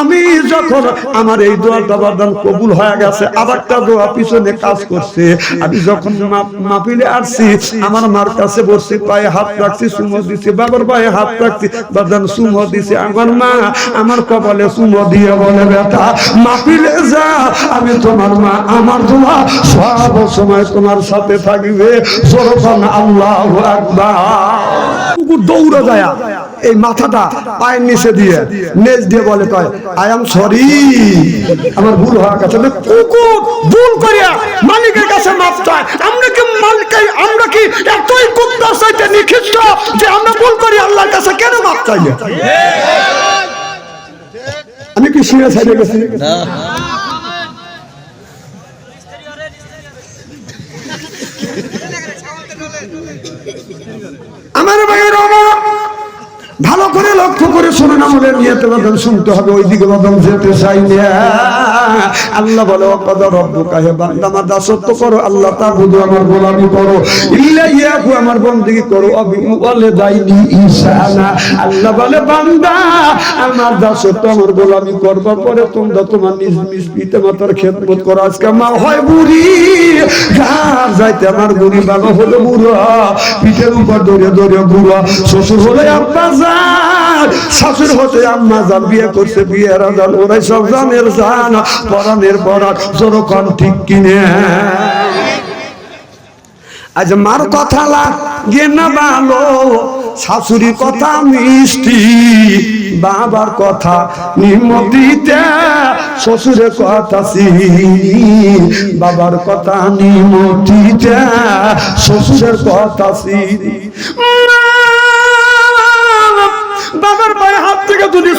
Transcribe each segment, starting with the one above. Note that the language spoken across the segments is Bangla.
আমি যখন আমার এই দোয়াটা বাদান কবুল হয়ে গেছে, আবার একটা দোয়া পিছনে কাজ করছে। আমি যখন মা- মাহফিলে আসছি, আমার মার কাছে বসছি, পায়ে হাত রাখছি, সুমো দিছি, বাবার পায়ে হাত রাখছি, বাদান সুমো দিছি আমার মা, আমার কপালে সুমো দিয়ে বলে, বেটা, মাহফিলে যা, আমি তোমার মা, আমার দোয়া সব সময় তোমার সাথে থাকবে। সরফান আল্লাহ আকবার। দৌড়ে যায়। এই মাথাটা পায়ের নিচে দিয়ে নেজ দিয়ে বলে কয় আই এম সরি আমার ভুল হওয়ার কাছে কুকুর, ভুল করিয়া মালিকের কাছে মাপ চায়। আমরা কি মালিক আমরা কি এতই কুত্তার চাইতে নিখিষ্ট যে আমরা ভুল করি আল্লাহর কাছে কেন মাপ চাই? না? আমি কি শুয়ে সাইডে গেছি? আমার ভাইয়ের আমার ভালো করে লক্ষ্য করে শোনো না বলে নিয়ে তোমাদের শুনতে হবে ওই দিকে যেতে চাই না আল্লাহ বলে অকদ রব্বু কাহে বান্দা দাসত্ব করো, আল্লাহ তা বুধু আমার গোলামি করো ইল্লাইয়াহু আমার বন্দেগি করো, অবি বলে দাইনি আল্লাহ বলে, বান্দা, আমার দাসত্ব, আমার গোলামি করবার পরে তোমরা তোমার নিজ নিজ পিতা মাতার করো। আজকে মা হয় বুড়ি ঘাট যাইতে আমার বুড়ি বাবা হলো বুড়ো, পিঠের উপর দৌড়ে দৌড়ে বুড়ো, শ্বশুর হলে আব্বা যান শাশুর হতে আম্মা যান বিয়ে করছে বিয়ে রাজান ওরাই সব জানের জান। পরানের পরান জোরকন ঠিক কিনে। আজ মার কথা লাগে না ভালো শাশুড়ির কথা মিষ্টি, বাবার কথা নিমতিতে, শ্বশুরের কথা বাবার কথা নিমতিতে, শ্বশুরের কথা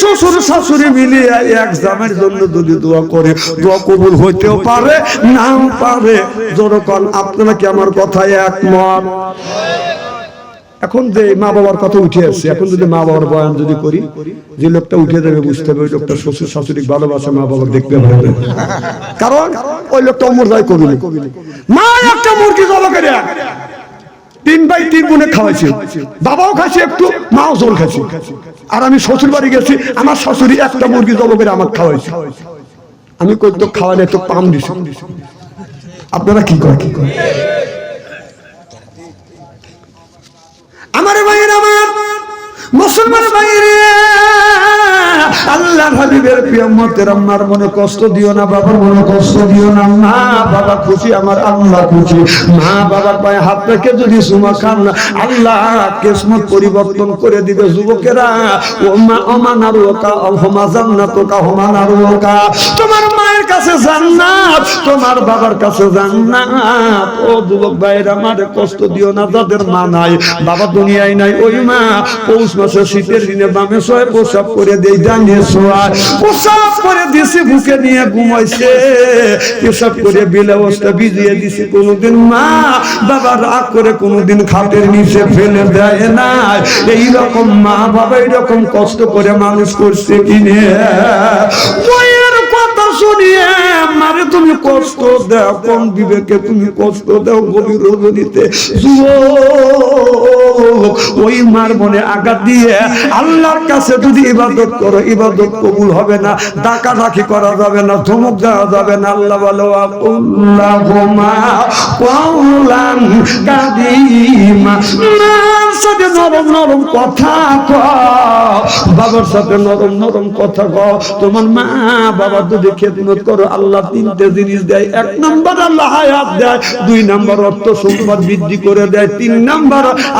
শ্বশুর শাশুড়ি মিলিয়ে এক জামের জন্য যদি দোয়া করে, দোয়া কবুল হইতেও পারে, নাও পারে। যখন আপনারা কি আমার কথায় একমত? এখন যে মা বাবার কথা উঠে আসছে, এখন যদি মা বাবার বয়ান যদি করি, যে লোকটা উঠে যাবে বুঝতে হবে, ওই লোকটা শ্বশুর শাশুড়ি ভালোবাসে মা বাবা দেখতে পারবে কারণ ওই লোকটা অমর যায় কবিলে মা একটা মুরগি জলো করে তিন বাই তিন গুণে খাওয়াইছে বাবাও খাইছে একটু, মাও জল খাইছে। আর আমি শ্বশুর বাড়ি গেছি, আমার শাশুড়ি একটা মুরগি জব করে আমার খাওয়াইছে। আমি কই তো খাওয়ালে তো পাম দিছি। আপনারা কি করে কি করে আমার ভাইয়ের আমার মুসলমান ভাইয়ের আল্লাহ হাবিবের প্রিয়মতের আম্মার মনে কষ্ট দিও না, বাবার মনে কষ্ট দিও না। মা, বাবা খুশি, আমার আল্লাহ খুশি। মা, বাবার পায়ে হাত রেখে যদি সুমা খান আল্লাহ কেসমত পরিবর্তন করে দিবে যুবকেরা। ও মা অমান আর ওকা হমা জান্নাত ওকা হমান ওকা তোমার মায়ের কাছে জান্নাত, তোমার বাবার কাছে জান্নাত। ও যুবক ভাইরা মারে কষ্ট দিও না, যাদের মা নাই, বাবা দুনিয়ায় নাই, ওই মা পৌষ মাসে শীতের দিনে বামে শোয় প্রসাব করে দেই ডানে শোয়ায় প্রসাব করে দিছি বুকে নিয়ে ঘুমাইছে। পেশাব করে বিলে অবস্থা ভিজিয়ে দিছি কোনোদিন মা বাবা রাগ করে, কোনোদিন খাটের নিচে ফেলে দেয় না এইরকম মা বাবা এরকম কষ্ট করে মানুষ করছে কিনে। কথা শুনিয়ে মারে, তুমি কষ্ট দাও কোন বিবেকে তুমি কষ্ট দাও গভীর রজনীতে। ওই মার মনে আঘাত দিয়ে আল্লাহর কাছে যদি ইবাদত করো, ইবাদত কবুল হবে না ডাকা ডাকি করা যাবে না, ধমক দেওয়া যাবে না, আল্লাহ বলো কওলান কাদিমা সাথে নরম নরম কথা কও বাবার সাথে নরম নরম কথা কও তোমার মা বাবা যদি খেদমত করো, আল্লাহ তিনটে জিনিস দেয়। এক আল্লাহ হায়াত দেয়, দুই অর্থ সম্পদ বৃদ্ধি করে দেয়, তিন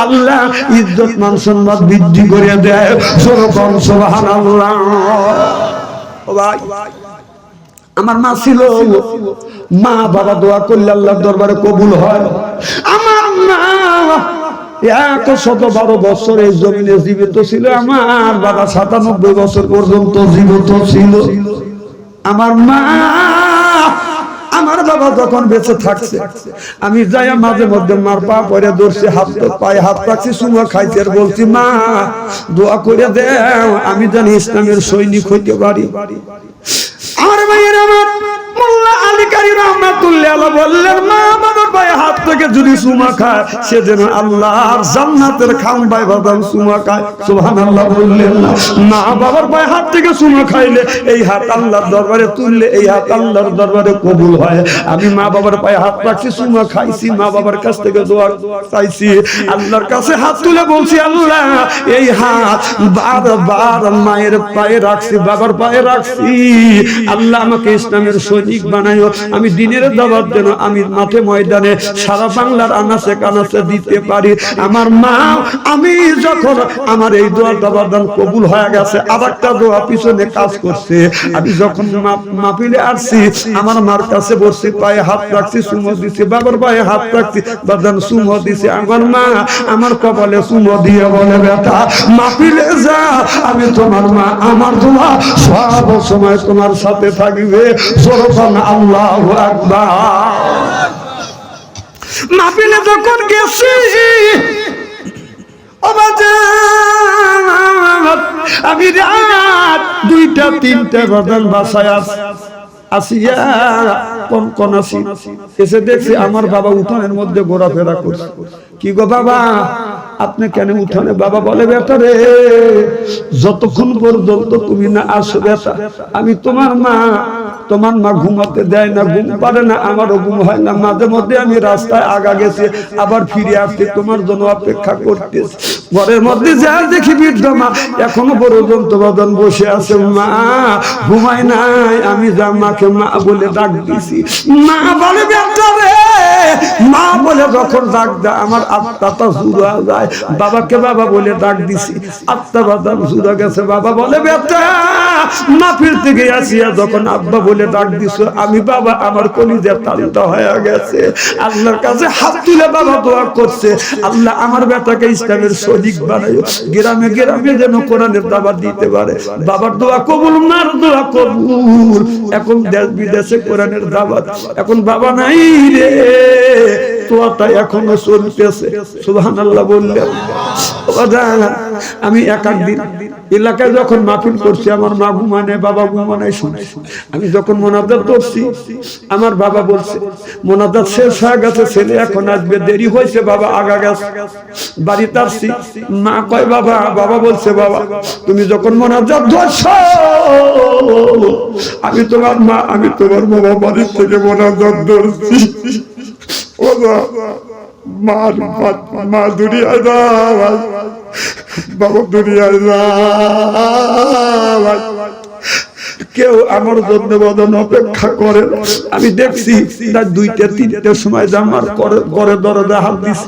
আল্লাহ ইজ্জত, মান সম্মান বৃদ্ধি করে দেয়। সরকম আল্লাহ আমার মা ছিল। মা বাবা দোয়া করলে আল্লাহর দরবারে কবুল হয়। আমার মা এক শত বারো বছর এই জমিনে জীবিত ছিল। আমার বাবা সাতানব্বই বছর পর্যন্ত জীবিত ছিল। আমার মা, আমার বাবা যখন বেঁচে থাকছে, আমি যাই মাঝে মধ্যে মার পা পরে ধরছি, হাত পায়ে হাত রাখছি, সুমা খাইছি আর বলছি, মা, দোয়া করে দেও, আমি জানি ইসলামের সৈনিক হইতে পারি। আমার ভাইয়ের আমার দরবারে তুললে এই হাত আল্লাহর দরবারে কবুল হয়। আমি মা বাবার পায়ে হাত রাখছি, সুমা খাইছি, মা বাবার কাছ থেকে দোয়া চাইছি। আল্লাহর কাছে হাত তুলে বলছি, আল্লাহ, এই হাত বারবার মায়ের পায়ে রাখছি, বাবার পায়ে রাখছি। আল্লাহ আমাকে ইসলামের সৈনিক বানাইও আমি দিনের দাবার যেন আমি মাঠে ময়দানে সারা বাংলার আনাচে কানাচে দিতে পারি। আমার মা, আমি যখন আমার এই দোয়া দাবার দান কবুল হয়ে গেছে আর একটা দোয়া পিছনে কাজ করছে। আমি যখন মা- মাহফিলে আসছি, আমার মার কাছে বসছি, পায়ে হাত রাখছি সুমো দিছি, বাবার পায়ে হাত রাখছি, বাদান সুমো দিছি। আমার মা, আমার কপালে সুমো দিয়ে বলে, বেটা, মাহফিলে যা, আমি তোমার মা, আমার দোয়া সব সময় তোমার সাথে থাকবে। সরফান আল্লাহ মাহফিলে যখন গেছি আমি রাত দুইটা, তিনটা বাজান বাসায় দেখছি আমার বাবা উঠানের মধ্যে ঘোরাফেরা করছে। কি গো বাবা, আপনি কেন উঠানে? বাবা বলে, বেটা রে, যতক্ষণ পর্যন্ত তুমি না আসো, বেটা, আমি তোমার মা তোমার মা ঘুমাতে দেয় না, ঘুম পারে না, আমারও ঘুম হয় না। মাঝে মধ্যে আমি রাস্তায় আগা গেছি, আবার ফিরে আসতে তোমার জন্য অপেক্ষা করতেছি। ঘরের মধ্যে যা দেখি বৃদ্ধ মা এখনও পর্যন্ত বাদন বসে আছে, মা, ঘুমায় নাই। আমি যা মাকে মা বলে ডাক দিছি। মা বলে মা বলে যখন ডাক দেয়, আমার আত্মাটা জুড়া যায়। বাবাকে বাবা বলে ডাক দিছি। আত্মা বাদাম জুড়া গেছে। বাবা বলে, বেটা মাফির থেকে আসিয়া যখন আব্বা বলে ডাক দিছো, আমি বাবা, আমার কলিজা টানটা হয়ে গেছে। আল্লাহর কাছে হাত তুলে বাবা দোয়া করছে। আল্লাহ আমার বেটাকে ইসলামের সজিক বানায়, গ্রামে গ্রামে যেন কোরআনের দাবার দিতে পারে। বাবার দোয়া কবুল, মার দোয়া কবুল। এখন দেশ বিদেশে কোরআনের দাবাত এখন বাবা নাই রে। তোয়াটা এখনও চলতেছে। সুবহানাল্লাহ বললেন ও আমি এক একদিন এলাকায় যখন মাহফিল করছি, আমার মা ঘুমানে, বাবা ঘুমানে শুনে। আমি যখন মোনাজাত করছি, আমার বাবা বলছে, মোনাজাত শেষ হয়ে গেছে, ছেলে এখন আসবে, দেরি হয়েছে, বাবা আগা গেছে। বাড়িতে আসছি, মা কয়, বাবা বাবা বলছে, বাবা, তুমি যখন মোনাজাত ধরছ, আমি তোমার মা, আমি তোমার বাবা বাড়ির থেকে মোনাজাত ধরছি। কেউ আমার জন্য বদন অপেক্ষা করে। আমি দেখছি তার দুইটা তিনটার সময় আমার করে- দরজা হাত দিছি।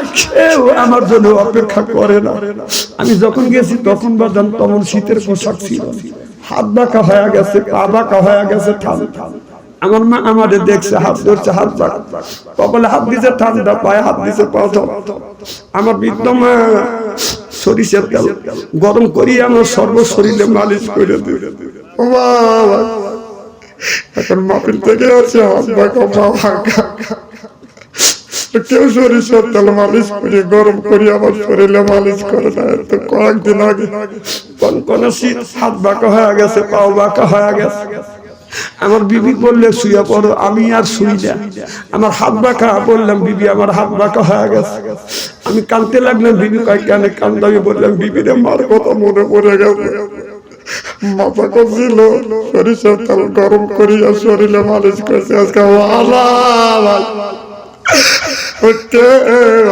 কেউ আমার জন্য অপেক্ষা করে না। আমি যখন গেছি, তখন বাজান তখন শীতের পোশাক ছিল। হাত বাঁকা হয়ে গেছে, পা বাঁকা হয়ে গেছে ঠান্ডা। আমার মা আমাদের দেখছে, হাত ধরছে, হাত বাঁকা। কপালে হাত দিছে ঠান্ডা, পায়ে হাত দিছে আমার বৃদ্ধ মা সরিষার তেল গরম করি আমার সর্ব শরীরে মালিশ করে ও এখন মাপের থেকে আছে হাত বাঁকা, পা কেউ সরিষার তেল মালিশ করে গরম করি আমার শরীরে মালিশ করে না তো কয়েকদিন আগে কোন কোন শীত হাত বাঁকা হয়ে গেছে, পাও বাঁকা হয়ে গেছে। আমার বিবি বললে শুয়ে পড়ো, আমি আর শুই না। আমার হাত বাঁকা, বললাম, বিবি, আমার হাত বাঁকা হয়ে গেছে। আমি কানতে লাগলাম, বিবি কয় কেন কান্দা, আমি বললাম, বিবিরে মার কথা মনে পড়ে গেছে। মাথা করছিল সরিষার তেল গরম করিয়া শরীরে মালিশ করছে। আজকে ওকে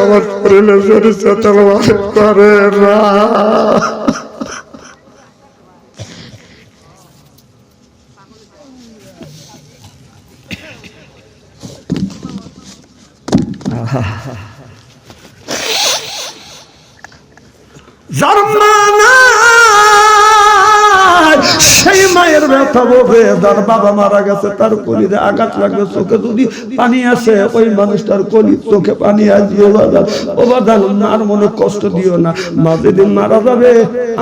আমার শরীরে সরিষার তেল করে না। যার সেই ব্যথা বোঝে যার বাবা মারা গেছে, তার কলিতে আঘাত লাগবে, চোখে যদি পানি আসে, ওই মানুষটার কলি চোখে পানি আসবে বাজার, ও বাজার, মার মনে কষ্ট দিও না। মা যেদিন মারা যাবে,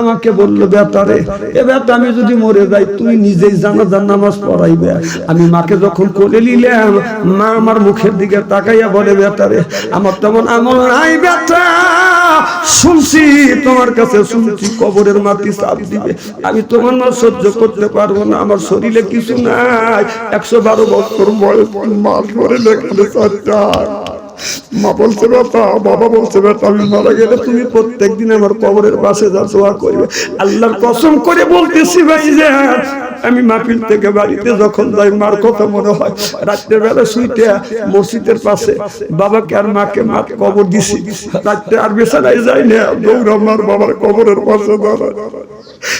আমাকে বলল বেতারে এ বেটা আমি যদি মরে যাই তুই নিজেই জানাজার নামাজ পড়াইবে। আমি মাকে যখন কোলে নিলাম, মা আমার মুখের দিকে তাকাইয়া বলে বেটারে আমার তেমন আমল নাই বেটা শুনছি, তোমার কাছে শুনছি, কবরের মাটি চাপ দিবে। আমি তোমার না সহ্য করতে পারব না, আমার শরীরে কিছু নাই। একশো বারো বছর বয়স মাস শরীরে খালি চারটা মা বলছে বেটা বাবা বলছে, বেটা, আমি মারা গেলে তুমি প্রত্যেকদিন আমার কবরের পাশে যা দোয়া করবে। আল্লাহর কসম করে বলতেছি, ভাই যে, আমি মাহফিল থেকে বাড়িতে যখন যাই, মার কথা মনে হয়। রাত্রের বেলা শুইতে মসজিদের পাশে বাবাকে আর মাকে মা কবর দিছি। রাত্রে আর বেসারাই যাই না দৌড়া মার বাবার কবরের পাশে দাঁড়ায়।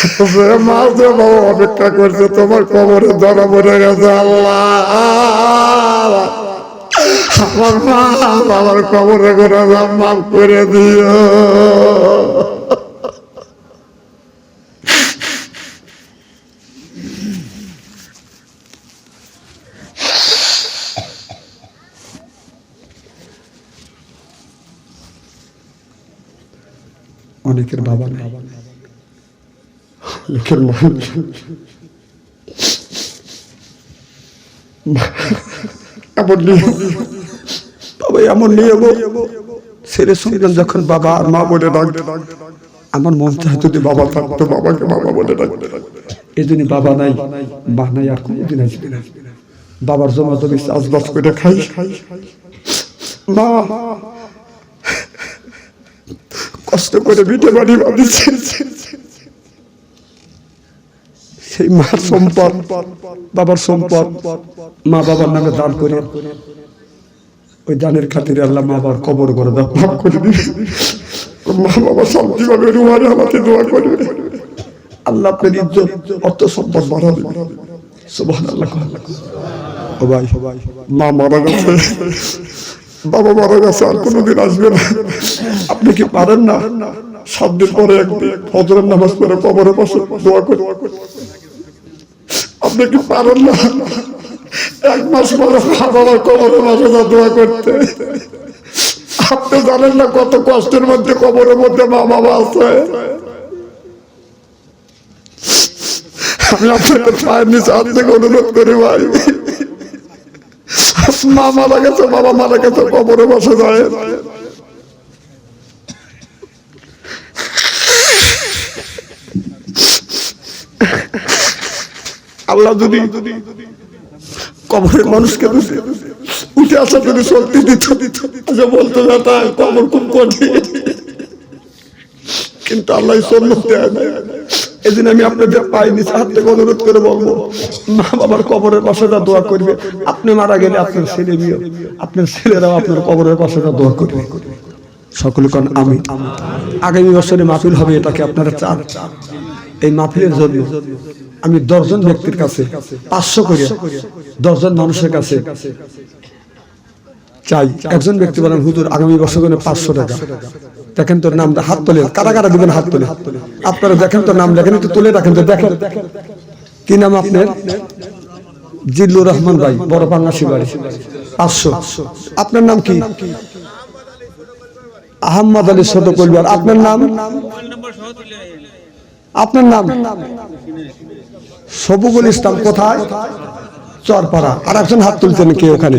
সে মা যে বাবা অপেক্ষা করছে, তোমার কবরে ধরা পড়ে গেছে, আল্লাহ। আমার মা কবরে করে মাফ করে দিও। অনেকের বাবা নেই। অনেকের মা নেই। এমন নিয়ম। তবে এমন ছেলে যখন বাবা আর মা বলে ডাকতে আমার মন যদি বাবা থাকতো, বাবাকে বাবা বলে ডাকতে এই জন্য বাবা নাই, মা নাই, আর কোনোদিন আসবে বাবার জমা জমি চাষবাস করে খাই। মা, কষ্ট করে বিটে বাড়ি বাঁধিছে। সেই মার সম্পদ, বাবার সম্পদ, মা বাবার নামে দান করে। ওই দানের খাতিরে আল্লাহ মা বাবার কবর করে দাও, মাফ করে মা বাবা জীবনে রুমারে আমাকে দোয়া করবে। আল্লাহ আপনার ইজ্জত, অর্থ সম্পদ বাড়াবে। সুবহানাল্লাহ ও ভাই, মা মারা গেছে। বাবা মারা গেছে, আর কোনোদিন আসবে না। আপনি কি পারেন না? সাত দিন পরে একদিন ফজরের নামাজ পড়ে কবরে বসে দোয়া করে। আপনি কি পারেন না? এক মাস পরে বাবার কবরে বসে যা দোয়া করতে। আপনি জানেন না কত কষ্টের মধ্যে কবরের মধ্যে মা বাবা আছে? মা মারা গেছে, বাবা মারা গেছে, কবরে বসে যায়। আল্লাহ যদি কবরের মানুষকে উঠে আসা যদি শক্তি দিত আচ্ছা বলতো বেটা কবর খুব কঠিন। কিন্তু আল্লাহ সন্ন্যত দেয় না জন্য আমি আপনাদের পাইনি হাত থেকে অনুরোধ করে বলব, মা বাবার কবরের পাশে যা দোয়া করবে। আপনি মারা গেলে আপনার ছেলে বিয়ে আপনার ছেলেরাও আপনার কবরের পাশে যা দোয়া করবে। সকলে কন আমি আগামী বছরে মাহফিল হবে, এটাকে আপনারা চান। এই মাহফিলের জন্য আমি দশজন ব্যক্তির কাছে, পাঁচশো করে দশজন মানুষের কাছে চাই। একজন ব্যক্তি বলেন, হুজুর, আগামী বছর করে পাঁচশো টাকা। দেখেন তোর নামটা হাত তোলে, কারা কারা দিবেন হাত তোলে? আপনারা দেখেন তোর নাম, লেখেন একটু তুলে রাখেন তো, দেখেন। কি নাম আপনার? জিল্লুর রহমান ভাই, বড় পাঙ্গাসি বাড়ি। পাঁচশো। আপনার নাম কি? আহম্মদ আলী ছোট কলবার আপনার নাম? আপনার নাম? সবুকুল ইসলাম কোথায়? চরপাড়া। আর একজন হাত তুলতেন কে ওখানে?